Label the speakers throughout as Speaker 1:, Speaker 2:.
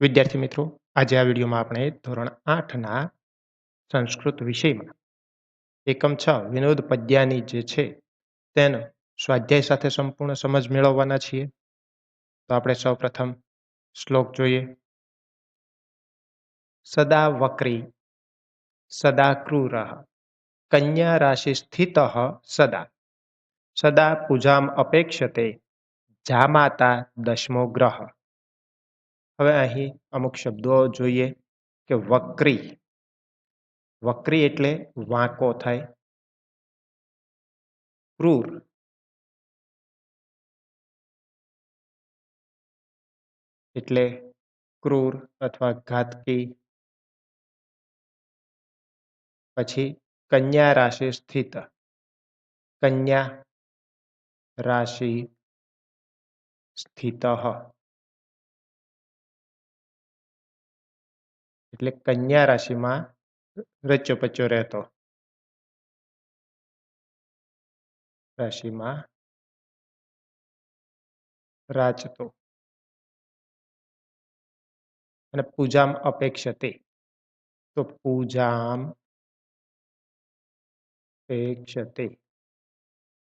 Speaker 1: વિદ્યાર્થી મિત્રો, આજે આ વિડીયોમાં આપણે ધોરણ આઠના સંસ્કૃત વિષયમાં એકમ છ વિનોદ પદ્યાની જે છે, તેનો સ્વાધ્યાય સાથે સંપૂર્ણ સમજ મેળવવાના છીએ. તો આપણે સૌ પ્રથમ શ્લોક જોઈએ. સદા વક્રી, સદા ક્રૂર, કન્યા રાશિ સ્થિત, સદા. સદા પૂજામ અપેક્ષતે જામાતા દશમો ગ્રહ. હવે અહીં અમુક શબ્દો જોઈએ કે વક્રી. વક્રી એટલે વાંકો થાય. ક્રૂર. એટલે ક્રૂર અથવા ઘાતકી. પછી કન્યા રાશિ સ્થિત. કન્યા રાશિ સ્થિત. એટલે કન્યા રાશિમાં રચ્યો પચ્યો રહેતો. રાશિમાં રાચતો. અને પૂજામ અપેક્ષતે. તો પૂજામ અપેક્ષતે.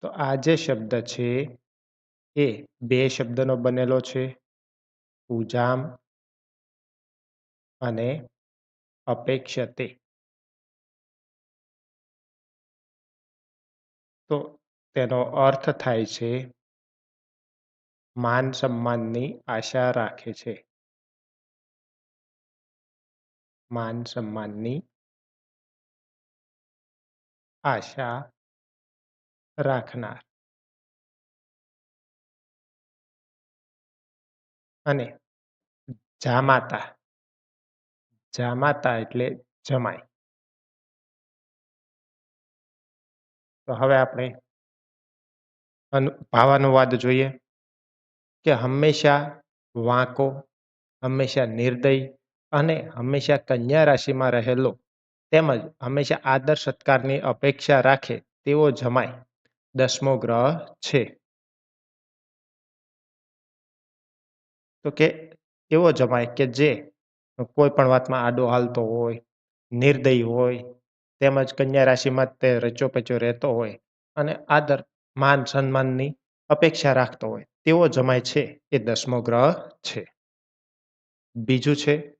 Speaker 1: તો આ જે શબ્દ છે, એ બે શબ્દનો બનેલો છે. પૂજામ અને અપેક્ષતે. તો તેનો અર્થ થાય છે, માન સન્માનની આશા રાખે છે. માન સન્માનની આશા રાખનાર. અને જામાતા જામાતા એટલે જમાય તો હવે આપણે ભાવાનુવાદ જોઈએ કે હંમેશા વાંકો, હંમેશા નિર્દય અને હંમેશા કન્યા રાશિમાં રહેલો તેમજ હંમેશા આદર સત્કારની અપેક્ષા રાખે તેવો જમાય દસમો ગ્રહ છે. તો કે એવો જમાય કે જે કોઈ પણ વાતમાં આડો હાલતો હોય, નિર્દય હોય, તેમજ કન્યા રાશિમાં તે રચો રહેતો હોય અને આદર, માન, સન્માનની અપેક્ષા રાખતો હોય, તેવો જમાય છે એ દસમો ગ્રહ છે. બીજું છે,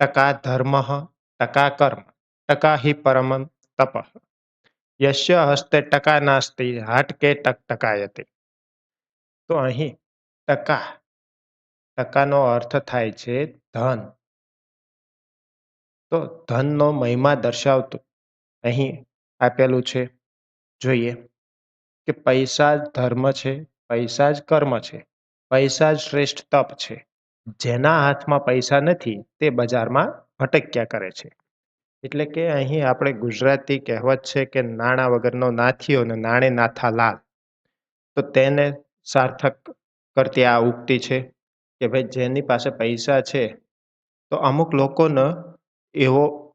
Speaker 1: ટકા ધર્મ, ટકા કર્મ, ટકા હિ પરમ તપ. યશ્ય હસ્તે ટકા નાસ્તી, હાટકે ટક ટકાયતી. તો અહીં ટકા ટકાનો અર્થ થાય છે ધન. તો ધનનો મહિમા દર્શાવતું. અહીં આપેલું છે, જોઈએ, કે પૈસા જ ધર્મ છે, પૈસા જ કર્મ છે, પૈસા જ શ્રેષ્ઠ તપ છે. જેના હાથમાં પૈસા નથી, તે બજારમાં ભટક્યા કરે છે. એટલે કે અહીં આપણે ગુજરાતી કહેવત છે કે નાણાં વગરનો નાથીઓ ને નાણે નાથા લાલ તો તેને સાર્થક કરતી આ ઉક્તિ છે. કે ભાઈ જેની પાસે પૈસા છે, તો અમુક લોકોનો એવો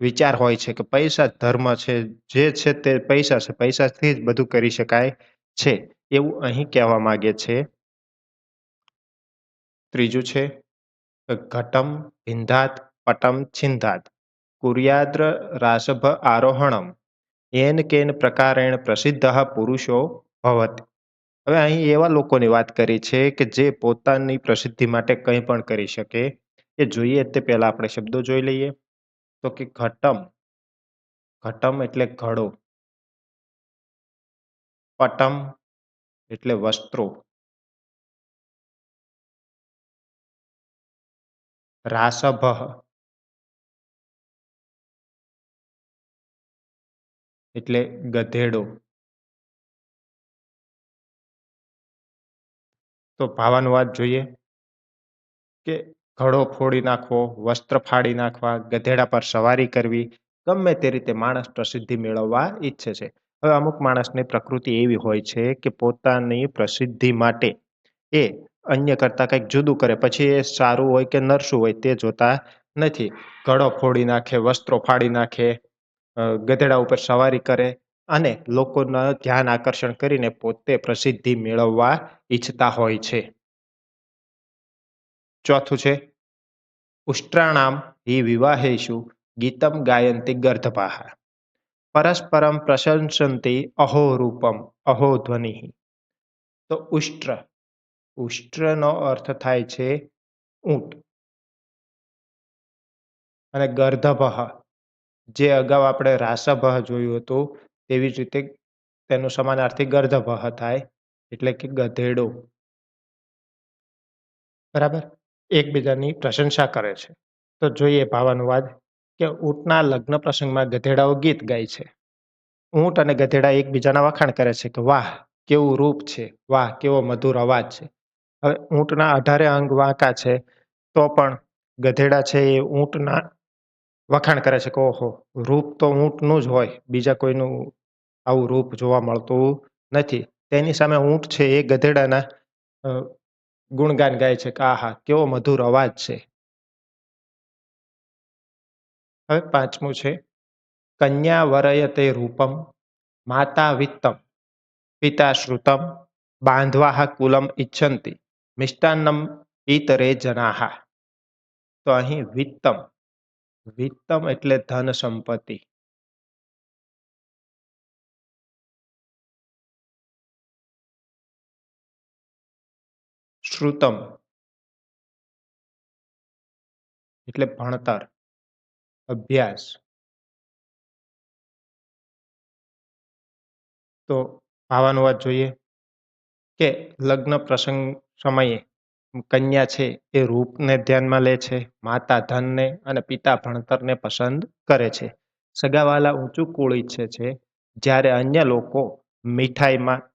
Speaker 1: વિચાર હોય છે કે પૈસા ધર્મ છે, જે છે તે પૈસા છે, પૈસાથી જ બધું કરી શકાય છે, એવું અહીં કહેવા માગે છે. ત્રીજું છે, ઘટમ ભિંધાત પટમ છિંધાત, કુર્યાદ્ર રાસભ આરોહણમ, એન કેન પ્રકારેણ પ્રસિદ્ધ પુરુષો ભવત. હવે અહીં એવા લોકોની વાત કરી છે કે જે પોતાની પ્રસિદ્ધિ માટે કંઈ પણ કરી શકે, એ જોઈએ તે પહેલા આપણે શબ્દો જોઈ લઈએ. તો કે ઘટમ ઘટમ એટલે ઘડો. પટમ એટલે વસ્ત્રો. રાસભ. એટલે ગધેડો. તો ભાવાનુવાદ જોઈએ કે ઘડો ફોડી નાખવો, વસ્ત્ર ફાડી નાખવા, ગધેડા પર સવારી કરવી, ગમે તે રીતે માણસ પ્રસિદ્ધિ મેળવવા ઈચ્છે છે. હવે અમુક માણસની પ્રકૃતિ એવી હોય છે કે પોતાની પ્રસિદ્ધિ માટે એ અન્ય કરતા કંઈક જુદું કરે, પછી એ સારું હોય કે નરસું હોય તે જોતા નથી. ઘડો ફોડી નાખે, વસ્ત્રો ફાડી નાખે ગધેડા ઉપર સવારી કરે અને લોકોના ધ્યાન આકર્ષણ કરીને પોતે પ્રસિદ્ધિ મેળવવા ઈચ્છતા હોય છે. ચોથું છે, ઉષ્ટ્રાણામ હિ વિવાહેશુ ગીતમ ગાયંતી ગર્ધપાહા. પરસ્પરમ પ્રશંસંતિ અહો રૂપમ, અહો ધ્વનિ. તો ઉષ્ટ્ર, ઉષ્ટ્રનો અર્થ થાય છે ઊંટ. અને ગર્ધભ, જે અગાઉ આપણે રાસભ જોયું હતું તેવી જ રીતે તેનું સમાનાર્થી ગર્ધભ થાય, એટલે કે ગધેડો. બરાબર? એકબીજાની પ્રશંસા કરે છે. તો જોઈએ ભાવાનુવાદ કે ઊંટના લગ્ન પ્રસંગમાં ગધેડાઓ ગીત ગાય છે. ઊંટ અને ગધેડા એકબીજાના વખાણ કરે છે કે, વાહ, કેવું રૂપ છે, વાહ, કેવો મધુર અવાજ છે. હવે ઊંટના અઢારે અંગ વાંકા છે, તો પણ ગધેડા છે એ ઊંટના વખાણ કરે છે કે, ઓહો, રૂપ તો ઊંટનું જ હોય, બીજા કોઈનું આવું રૂપ જોવા મળતું નથી. તેની સામે ઊંટ છે એ ગધેડાના ગુણગાન ગાય છે કે, આહા, કેવો મધુર અવાજ છે. હવે પાંચમું છે, કન્યા વરયતે રૂપમ, માતા વિત્તમ, પિતા શ્રુતમ, બાંધવાહ કુલમ ઈચ્છંતી મિષ્ટાન્નમ ઈતરે જનાહા. તો અહીં વિત્તમ વિત્તમ એટલે ધન સંપત્તિ. શ્રુતમ. એટલે ભણતર. અભ્યાસ. તો ભાવાનુવાદ જોઈએ કે લગ્ન પ્રસંગ સમયે કન્યા છે એ રૂપને ધ્યાનમાં લે છે, માતા ધનને અને પિતા ભણતરને પસંદ કરે છે. સગાવાલા ઊંચું કુળ ઈચ્છે છે, જ્યારે અન્ય લોકો મીઠાઈમાં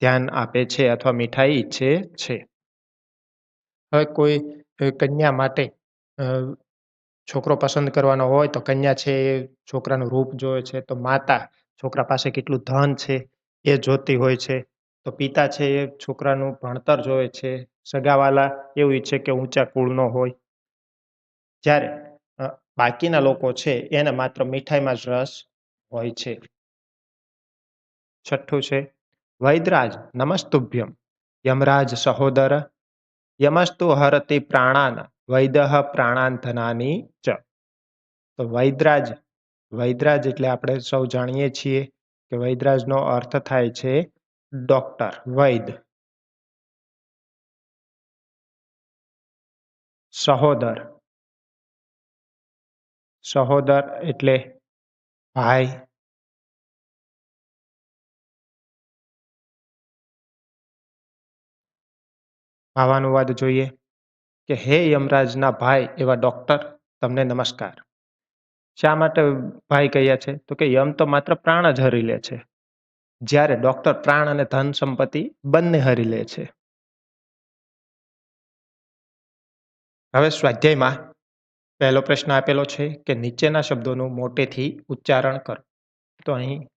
Speaker 1: ધ્યાન આપે છે અથવા મીઠાઈ ઈચ્છે છે. હવે કોઈ કન્યા માટે છોકરો પસંદ કરવાનો હોય તો કન્યા છે એ છોકરાનું રૂપ જોવે છે, તો માતા છોકરા પાસે કેટલું ધન છે, એ જોતી હોય છે, તો પિતા છે એ છોકરાનું ભણતર જોવે છે, સગાવાલા એવું ઈચ્છે કે ઊંચા કુળનો હોય. જ્યારે બાકીના લોકો છે એને માત્ર મીઠાઈમાં જ રસ હોય છે. છઠ્ઠું છે વૈદરાજ નમસ્તુભ્યમ, યમરાજ સહોદર યમસ્તુ હરતી પ્રાણાન, વૈદહ પ્રાણાંતનાની ચ. તો વૈદરાજ વૈદરાજ એટલે આપણે સૌ જાણીએ છીએ કે વૈદરાજનો અર્થ થાય છે ડોક્ટર, વૈદ. સહોદર. સહોદર એટલે ભાઈ. ભાવાનુવાદ જોઈએ? કે હે યમરાજના ભાઈ એવા ડૉક્ટર તમને નમસ્કાર. શા માટે ભાઈ કહ્યા છે? તો કે યમ તો માત્ર પ્રાણ જ હરી લે છે. જ્યારે ડૉક્ટર પ્રાણ અને ધન સંપત્તિ બંને હરી લે છે. હવે સ્વાધ્યાયમાં પહેલો પ્રશ્ન આપેલો છે કે નીચેના શબ્દોનું મોટેથી ઉચ્ચારણ કરો. તો અહીં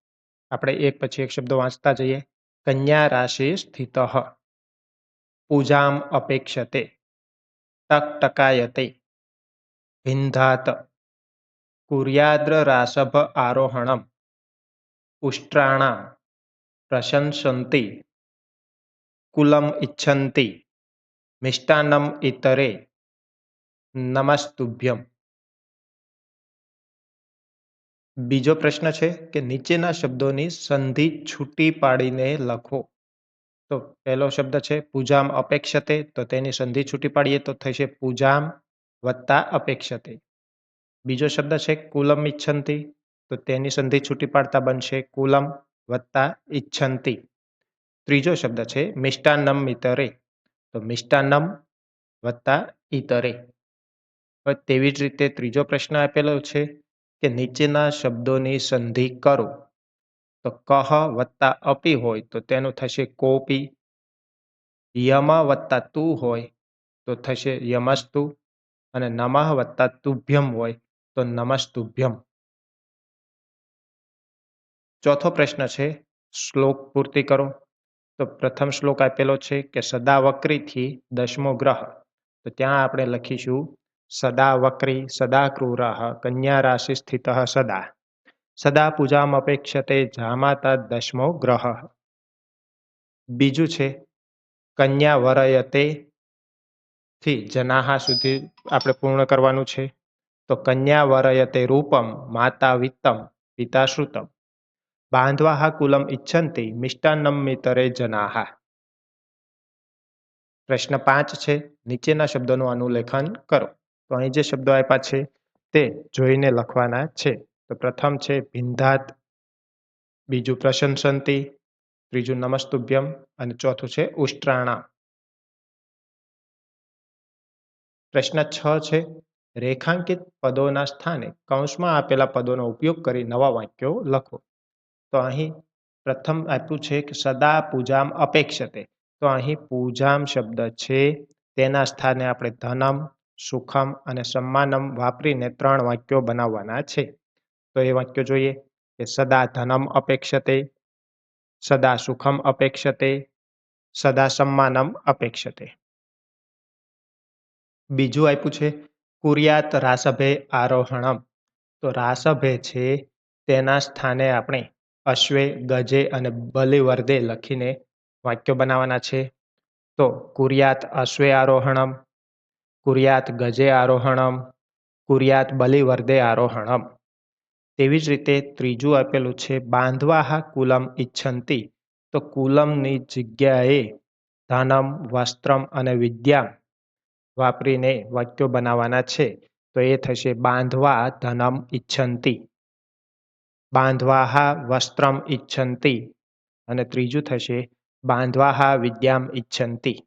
Speaker 1: આપણે એક પછી એક શબ્દો વાંચતા જઈએ. કન્યા રાશિ સ્થિત. પૂજામ અપેક્ષતે ટકટકાયતે કુર્યાદ્ર રાસભ આરોહણમ ઉષ્ટ્રાણા પ્રશંસંતી કુલમ ઇચ્છંતી મિષ્ટાન્નમ ઇતરે નમસ્તુભ્યમ બીજો પ્રશ્ન છે કે નીચેના શબ્દોની સંધિ છૂટી પાડીને લખો. તો પહેલો શબ્દ છે, પૂજામ અપેક્ષતે. તો તેની સંધિ છૂટી પાડીએ તો થશે, પૂજામ વત્તા અપેક્ષતે. બીજો શબ્દ છે, કુલમ ઈચ્છંતી તો તેની સંધિ છૂટી પાડતા બનશે, કુલમ વત્તા ઈચ્છંતી ત્રીજો શબ્દ છે, મિષ્ટાન્નમ ઇતરે. તો મિષ્ટાન્નમ વત્તા ઇતરે. તેવી જ રીતે ત્રીજો પ્રશ્ન આપેલો છે કે નીચેના શબ્દોની સંધિ કરો. તો કહ વત્તા અપી હોય તો તેનું થશે કોપી. યમ વત્તા તું હોય તો થશે યમસ્તુ અને નમઃ વત્તા તુભ્યમ હોય તો નમસ્તુભ્યમ. ચોથો પ્રશ્ન છે, શ્લોક પૂર્તિ કરો. તો પ્રથમ શ્લોક આપેલો છે કે સદા વક્રીથી દસમો ગ્રહ. તો ત્યાં આપણે લખીશું સદા વક્રી સદા ક્રૂર કન્યા રાશિ સ્થિત સદા. સદા પૂજામ અપેક્ષતે જામાતા દશમો ગ્રહ. બીજું છે, કન્યા વરયતે થી જનાહા સુધી આપણે પૂર્ણ કરવાનું છે. તો કન્યા વરયતે રૂપમ, માતા વિત્તમ પિતા શ્રુતમ કુલમ ઇચ્છંતી, મિષ્ટાન્નમ મિતરે જનાહા. પ્રશ્ન પાંચ છે, નીચેના શબ્દોનું અનુલેખન કરો. તો અહીં જે શબ્દો આપ્યા છે, તે જોઈને લખવાના છે. તો પ્રથમ છે ભિંધાત, બીજું પ્રશંસંતિ, ત્રીજું નમસ્તુભ્યમ અને ચોથું છે ઉષ્ટ્રાણા. પ્રશ્ન છ છે, રેખાંકિત પદોના સ્થાને કૌંસમાં આપેલા પદોનો ઉપયોગ કરી નવા વાક્યો લખો. તો અહીં પ્રથમ આપ્યું છે કે સદા પૂજામ અપેક્ષતે. તો અહીં પૂજામ શબ્દ છે. તેના સ્થાને આપણે ધનમ, સુખમ અને સમ્માનમ વાપરીને ત્રણ વાક્યો બનાવવાના છે. તો એ વાક્યો જોઈએ કે સદા ધનમ અપેક્ષતે, સદા સુખમ અપેક્ષતે, સદા સમ્માનમ અપેક્ષતે. બીજું આપ્યું છે, કુરિયાત રાસભે આરોહણમ. તો રાસભે છે, તેના સ્થાને આપણે અશ્વે, ગજે અને બલિવર્દે લખીને વાક્યો બનાવવાના છે. તો કુરિયાત અશ્વે આરોહણમ, કુર્યાત ગજે આરોહણમ, કુર્યાત બલિવર્દે આરોહણમ. તેવી જ રીતે ત્રીજું આપેલું છે, બાંધવાહા કુલમ ઈચ્છંતી તો કુલમની જગ્યાએ ધનમ, વસ્ત્રમ અને વિદ્યા વાપરીને વાક્યો બનાવવાના છે. તો એ થશે બાંધવા ધનમ ઈચ્છંતી બાંધવાહા વસ્ત્રમ ઈચ્છંતી અને ત્રીજું થશે બાંધવાહા વિદ્યામ ઈચ્છંતી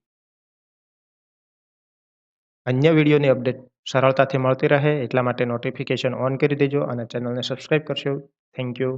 Speaker 1: અન્ય વિડીયોની અપડેટ સરળતાથી મળતી રહે એટલા માટે નોટિફિકેશન ઓન કરી દેજો અને ચેનલને સબસ્ક્રાઈબ કરશો. Thank you